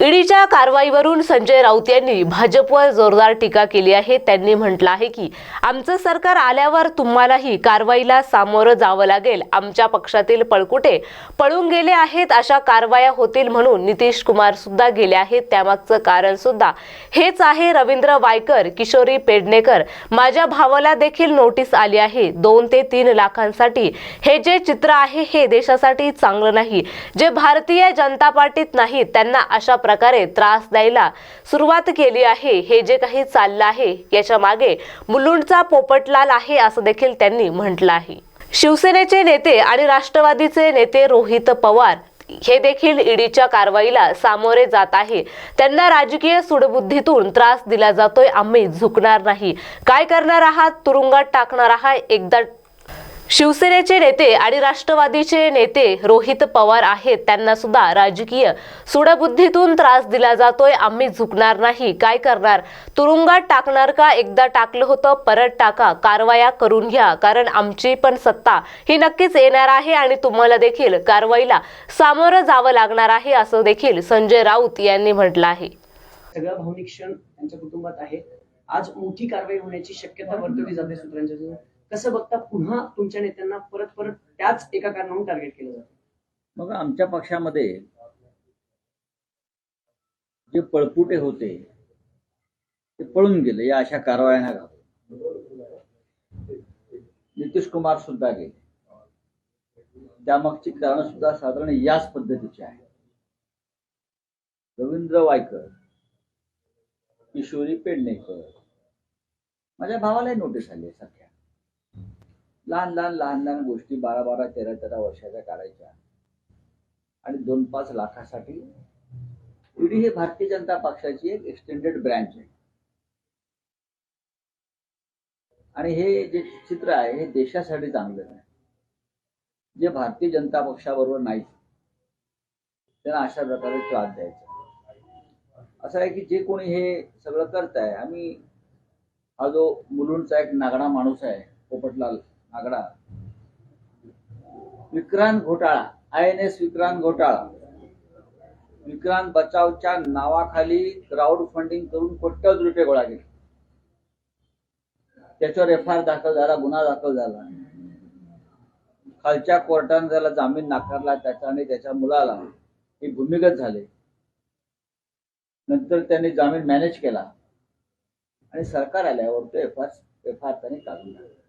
ईडीच्या कारवाईवरून संजय राऊत यांनी भाजपवर जोरदार टीका केली आहे. त्यांनी म्हटलं आहे की आमचं सरकार आल्यावर तुम्हालाही कारवाईला सामोरं जावं लागेल. आमच्या पक्षातील पळकुटे पळून गेले आहेत अशा कारवाया होतील म्हणून नितीश कुमार सुद्धा गेले आहेत. त्यामागचं कारण सुद्धा हेच आहे. रवींद्र वायकर किशोरी पेडणेकर माझ्या भावाला देखील नोटीस आली आहे. दोन ते तीन लाखांसाठी हे जे चित्र आहे हे देशासाठी चांगलं नाही. जे भारतीय जनता पार्टीत नाहीत त्यांना अशा प्रकारे त्रास द्यायला सुरुवात केली आहे. हे जे काही चाललं आहे याच्या मागे मुलुंडचा पोपटलाल आहे असं देखील त्यांनी म्हटलं आहे. शिवसेनेचे नेते आणि राष्ट्रवादीचे नेते रोहित पवार हे देखील ईडीच्या कारवाईला सामोरे जात आहे. त्यांना राजकीय सुडबुद्धीतून त्रास दिला जातोय. आम्ही झुकणार नाही. काय करणार आहात? तुरुंगात टाकणार आहात? एकदा शिवसेनेचे नेते आणि राष्ट्रवादीचे नेते रोहित पवार आहेत. त्यांना सुद्धा राजकीय सुडबुद्धीतून त्रास दिला जातोय. आम्ही झुकणार नाही. काय करणार? तुरुंगात टाकणार का? एकदा टाकलं होतं परत टाका. कारवाया करून घ्या. कारण आमची पण सत्ता ही नक्कीच येणार आहे आणि तुम्हाला देखील कारवाईला सामोरं जावं लागणार आहे असं देखील संजय राऊत यांनी म्हटलं आहे. सगळा भावनिक क्षण त्यांच्या कुटुंबात आहे. आज मोठी कारवाई होण्याची शक्यता वर्तवली जाते सूत्रांच्या कसं बघता पुन्हा तुमच्या नेत्यांना परत परत त्याच एका कारणावरून टार्गेट केलं जातं? मग आमच्या पक्षामध्ये जे पळपुटे होते ते पळून गेले या अशा कारवायांना घालून नितीश कुमार सुद्धा गेले. त्यामागची कारण सुद्धा साधारण याच पद्धतीची आहे रवींद्र वायकर किशोरी पेडणेकर माझ्या भावालाही नोटीस आली आहे सध्या लहान लहान लहान लहान गोष्टी बारा बारा तेरा तेरा वर्षाच्या काढायच्या. आणि दोन पाच लाखासाठी ईडी हे भारतीय जनता पक्षाची एक एक्सटेंडेड ब्रँच आहे. आणि हे जे चित्र आहे हे देशासाठी चांगलं नाही जे भारतीय जनता पक्षाबरोबर नाहीत त्यांना अशा प्रकारे त्रास द्यायचा. असं आहे की जे कोणी हे सगळं करत आहे आम्ही हा जो मुलुंडचा एक नागडा माणूस आहे पोपटलाल नागडा विक्रांत घोटाळा आय एन एस विक्रांत घोटाळा. विक्रांत बचावच्या नावाखाली क्राऊड फंडिंग करून कोट्यवधी रुपये गोळा केले. त्याच्यावर एफ आय आर दाखल झाला गुन्हा दाखल झाला. खालच्या कोर्टाने त्याला जामीन नाकारला त्याचा आणि त्याच्या मुलाला हे भूमिगत झाले. नंतर त्यांनी जामीन मॅनेज केला. आणि सरकार आल्यावर तो एफ आर एफ आर त्याने काढून टाकला.